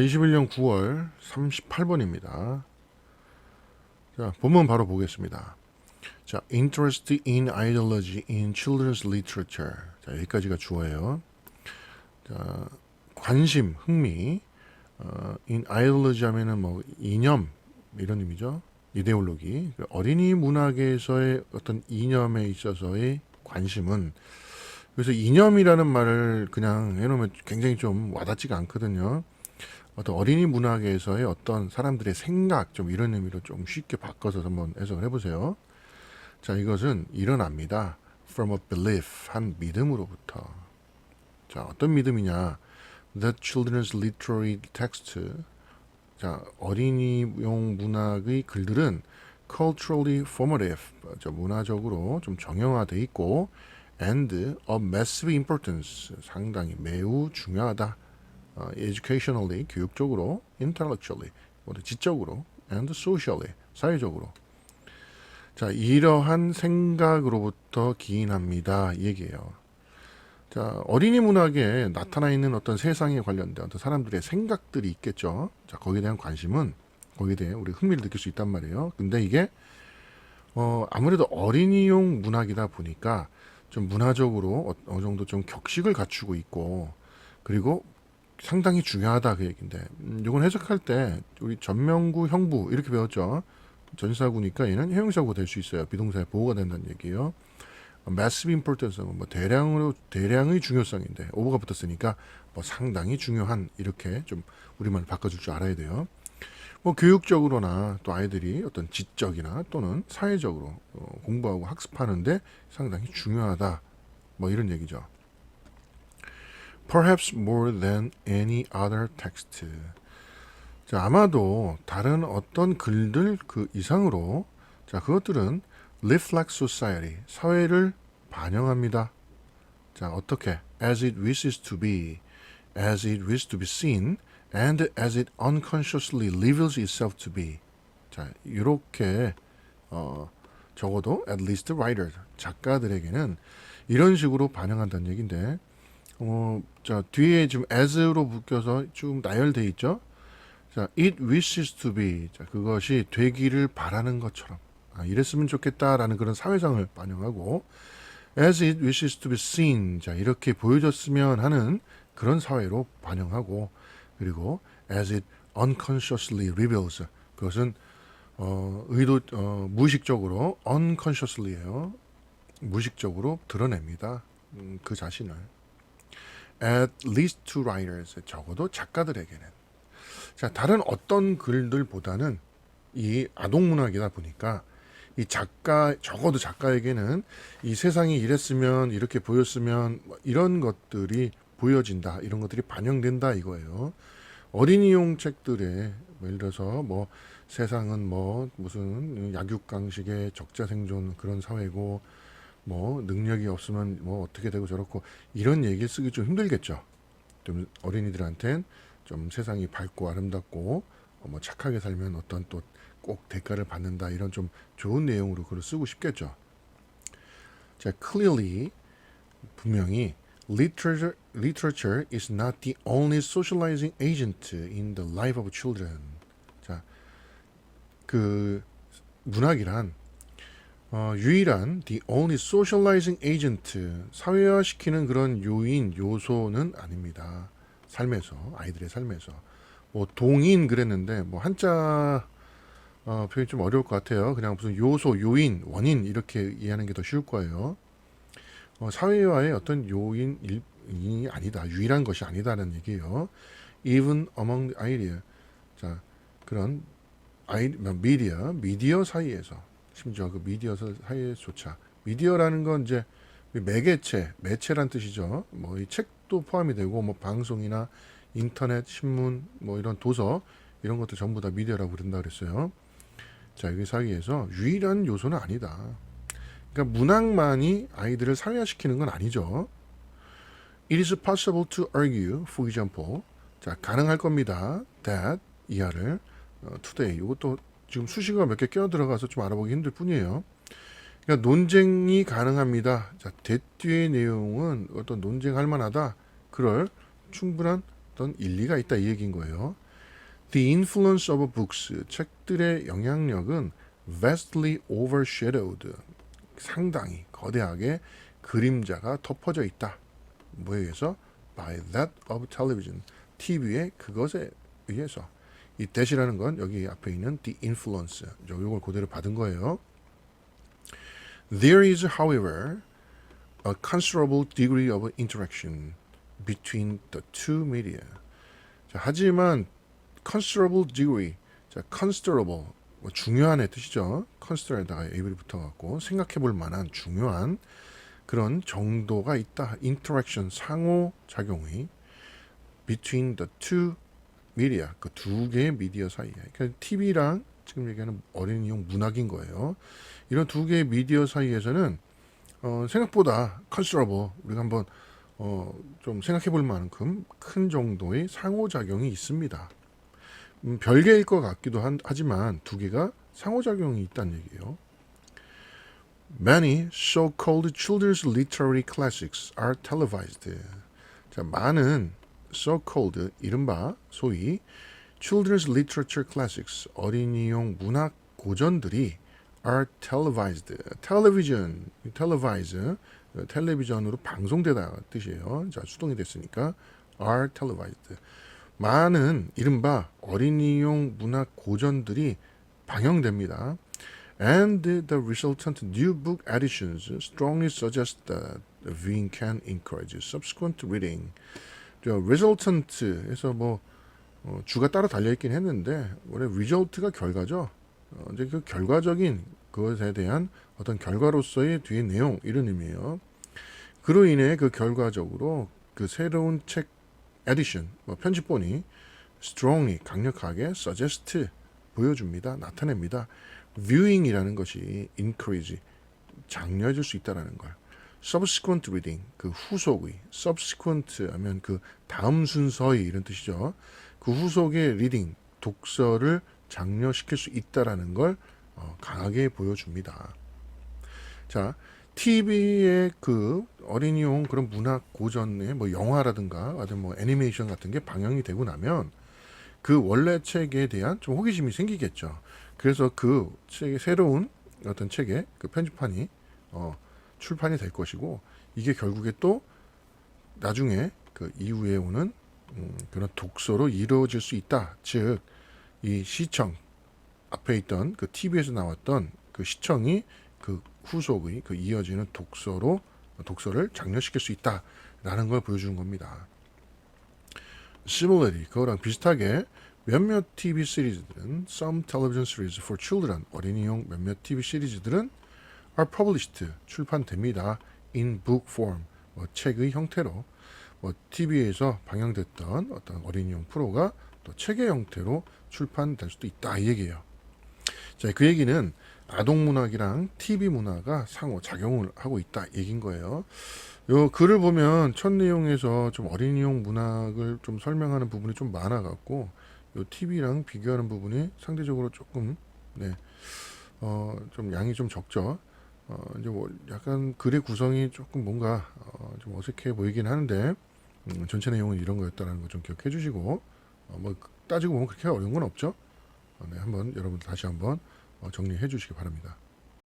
21년 9월 38번입니다. 자, 본문 바로 보겠습니다. 자, interest in ideology in children's literature. 자, 여기까지가 주어예요. 자, 관심, 흥미. 어, in ideology 하면은 뭐 이념 이런 의미죠. 이데올로기. 그 어린이 문학에서의 어떤 이념에 있어서의 관심은 그래서 이념이라는 말을 그냥 해놓으면 굉장히 좀 와닿지가 않거든요. 어떤 어린이 문학에서의 어떤 사람들의 생각 좀 이런 의미로 좀 쉽게 바꿔서 한번 해석을 해보세요. 자, 이것은 일어납니다. From a belief 한 믿음으로부터. 자, 어떤 믿음이냐? That children's literary text. 자, 어린이용 문학의 글들은 culturally formative, 저 문화적으로 좀 정형화돼 있고, and of massive importance, 상당히 매우 중요하다. 어, educationally, 교육적으로, intellectually, 모두 지적으로, and socially, 사회적으로. 자, 이러한 생각으로부터 기인합니다. 이 얘기예요. 자, 어린이 문학에 나타나 있는 어떤 세상에 관련된 어떤 사람들의 생각들이 있겠죠. 자, 거기에 대한 관심은 거기에 대해 우리 흥미를 느낄 수 있단 말이에요. 근데 이게 어, 아무래도 어린이용 문학이다 보니까 좀 문화적으로 어, 어느 정도 좀 격식을 갖추고 있고 그리고 상당히 중요하다 그 얘기인데 음, 이건 해석할 때 우리 전명구 형부 이렇게 배웠죠. 전사구니까 얘는 형용사고 될 수 있어요. 비동사의 보호가 된다는 얘기예요. massive importance 뭐 대량으로 대량의 중요성인데 오버가 붙었으니까 뭐 상당히 중요한 이렇게 좀 우리말 바꿔줄 줄 알아야 돼요. 뭐 교육적으로나 또 아이들이 어떤 지적이나 또는 사회적으로 어, 공부하고 학습하는데 상당히 중요하다. 뭐 이런 얘기죠. Perhaps more than any other text. 자, 아마도 다른 어떤 글들 그 이상으로 자, 그것들은 reflect society, 사회를 반영합니다. 자, 어떻게? as it wishes to be, as it wishes to be seen, and as it unconsciously reveals itself to be. 자, 이렇게 어, 적어도 at least writers, 작가들에게는 이런 식으로 반영한다는 얘기인데 어, 자, 뒤에 지금 as로 묶여서 좀 나열돼 있죠? 자, it wishes to be. 자, 그것이 되기를 바라는 것처럼. 아, 이랬으면 좋겠다라는 그런 사회상을 반영하고 as it wishes to be seen. 자, 이렇게 보여졌으면 하는 그런 사회로 반영하고 그리고 as it unconsciously reveals. 그것은 어, 의도 어, 무의식적으로 unconsciously예요. 무의식적으로 드러냅니다. 음, 그 자신을. At least to writers. 적어도 작가들에게는. 자, 다른 어떤 글들보다는 이 아동 문학이다 보니까 이 작가 적어도 작가에게는 이 세상이 이랬으면 이렇게 보였으면 뭐 이런 것들이 보여진다 이런 것들이 반영된다 이거예요 어린이용 책들에 뭐 예를 들어서 뭐 세상은 뭐 무슨 약육강식의 적자생존 그런 사회고 뭐 능력이 없으면 뭐 어떻게 되고 저렇고 이런 얘기 쓰기 좀 힘들겠죠 좀 어린이들한텐 좀 세상이 밝고 아름답고 어, 뭐 착하게 살면 어떤 또 꼭 대가를 받는다 이런 좀 좋은 내용으로 글을 쓰고 싶겠죠. 자, clearly 분명히 literature literature is not the only socializing agent in the life of children. 자, 그 문학이란 어, 유일한 the only socializing agent 사회화시키는 그런 요인 요소는 아닙니다. 삶에서 아이들의 삶에서 뭐 동인 그랬는데 뭐 한자 어, 표현이 좀 어려울 것 같아요. 그냥 무슨 요소, 요인, 원인 이렇게 이해하는 게 더 쉬울 거예요. 어, 사회와의 어떤 요인이 아니다, 유일한 것이 아니다는 얘기예요. Even among the idea. 자 그런 아이 미디어, 미디어 사이에서 심지어 그 미디어 사이에조차 미디어라는 건 이제 매개체, 매체란 뜻이죠. 뭐 이 책도 포함이 되고 뭐 방송이나 인터넷, 신문, 뭐 이런 도서 이런 것도 전부 다 미디어라고 부른다 그랬어요. 자, 여기 사이에서 유일한 요소는 아니다. 그러니까 문학만이 아이들을 사회화시키는 건 아니죠. It is possible to argue, for example. 자, 가능할 겁니다. That 이하를 어, today. 이것도 지금 수식어가 몇 개 끼어 들어가서 좀 알아보기 힘들 뿐이에요. 그러니까 논쟁이 가능합니다. 자, that 뒤의 내용은 어떤 논쟁할 만하다. 그럴 충분한 어떤 일리가 있다 이 얘기인 거예요. The influence of books, 책들의 영향력은 vastly overshadowed, 상당히 거대하게 그림자가 덮어져 있다. 뭐에 의해서? By that of television, TV의 그것에 의해서. 이 that이라는 건 여기 앞에 있는 the influence, 이걸 그대로 받은 거예요. There is, however, a considerable degree of interaction between the two media. 자, 하지만 considerable degree, 자, considerable 뭐 중요한의 뜻이죠. consider에다가 ab이 붙어갖고 생각해볼 만한 중요한 그런 정도가 있다. interaction 상호 작용이 between the two media 그두 개의 미디어 사이에 그러니까 TV랑 지금 얘기하는 어린이용 문학인 거예요. 이런 두 개의 미디어 사이에서는 어, 생각보다 considerable 우리가 한번 어, 좀 생각해 볼 만큼 큰 정도의 상호작용이 있습니다. 음, 별개일 것 같기도 한, 하지만 두 개가 상호작용이 있다는 얘기예요. Many so-called children's literary classics are televised. 자, 많은 so-called 이른바 소위 children's literature classics 어린이용 문학 고전들이 are televised. television, televise, 텔레비전으로 방송되다 뜻이에요. 자, 수동이 됐으니까 are televised. 많은 이른바 어린이용 문학 고전들이 방영됩니다. And the resultant new book editions strongly suggest that viewing can encourage subsequent reading. 저 resultant에서 뭐 어, 주가 따로 달려 있긴 했는데 원래 result가 결과죠. 어, 이제 그 결과적인 그것에 대한 어떤 결과로서의 뒤의 내용 이런 의미예요. 그로 인해 그 결과적으로 그 새로운 책 에디션 뭐 편집본이 strongly 강력하게 suggest 보여줍니다. 나타냅니다. viewing이라는 것이 increase 장려해줄 수 있다라는 걸. Subsequent reading 그 후속의 subsequent 하면 그 다음 순서의 이런 뜻이죠. 그 후속의 reading 독서를 장려시킬 수 있다라는 걸 어, 강하게 보여줍니다. 자, TV의 그 어린이용 그런 문학 고전의 뭐 영화라든가 아니면 뭐 애니메이션 같은 게 방영이 되고 나면 그 원래 책에 대한 좀 호기심이 생기겠죠. 그래서 그 책의 새로운 어떤 책의 그 편집판이 어, 출판이 될 것이고 이게 결국에 또 나중에 그 이후에 오는 음, 그런 독서로 이루어질 수 있다. 즉 이 시청 앞에 있던 그 TV에서 나왔던 그 시청이 그 후속의 그 이어지는 독서로 독서를 장려시킬 수 있다라는 걸 보여주는 겁니다. Similarly, 그거랑 비슷하게 몇몇 TV 시리즈들은 some television series for children 어린이용 몇몇 TV 시리즈들은 are published 출판됩니다. in book form 뭐 책의 형태로 뭐 TV에서 방영됐던 어떤 어린이용 프로가 또 책의 형태로 출판될 수도 있다 이 얘기예요. 자, 그 얘기는 아동 문학이랑 TV 문화가 상호 작용을 하고 있다 얘긴 거예요. 요 글을 보면 첫 내용에서 좀 어린이용 문학을 좀 설명하는 부분이 좀 많아 갖고 요 TV랑 비교하는 부분이 상대적으로 조금 네. 어, 좀 양이 좀 적죠. 어, 이제 뭐 약간 글의 구성이 조금 뭔가 어, 좀 어색해 보이긴 하는데 음, 전체 내용은 이런 거였다라는 거 좀 기억해 주시고 어, 뭐 따지고 보면 그렇게 어려운 건 없죠. 어, 네, 한번 여러분 다시 한번 어, 정리해 주시기 바랍니다.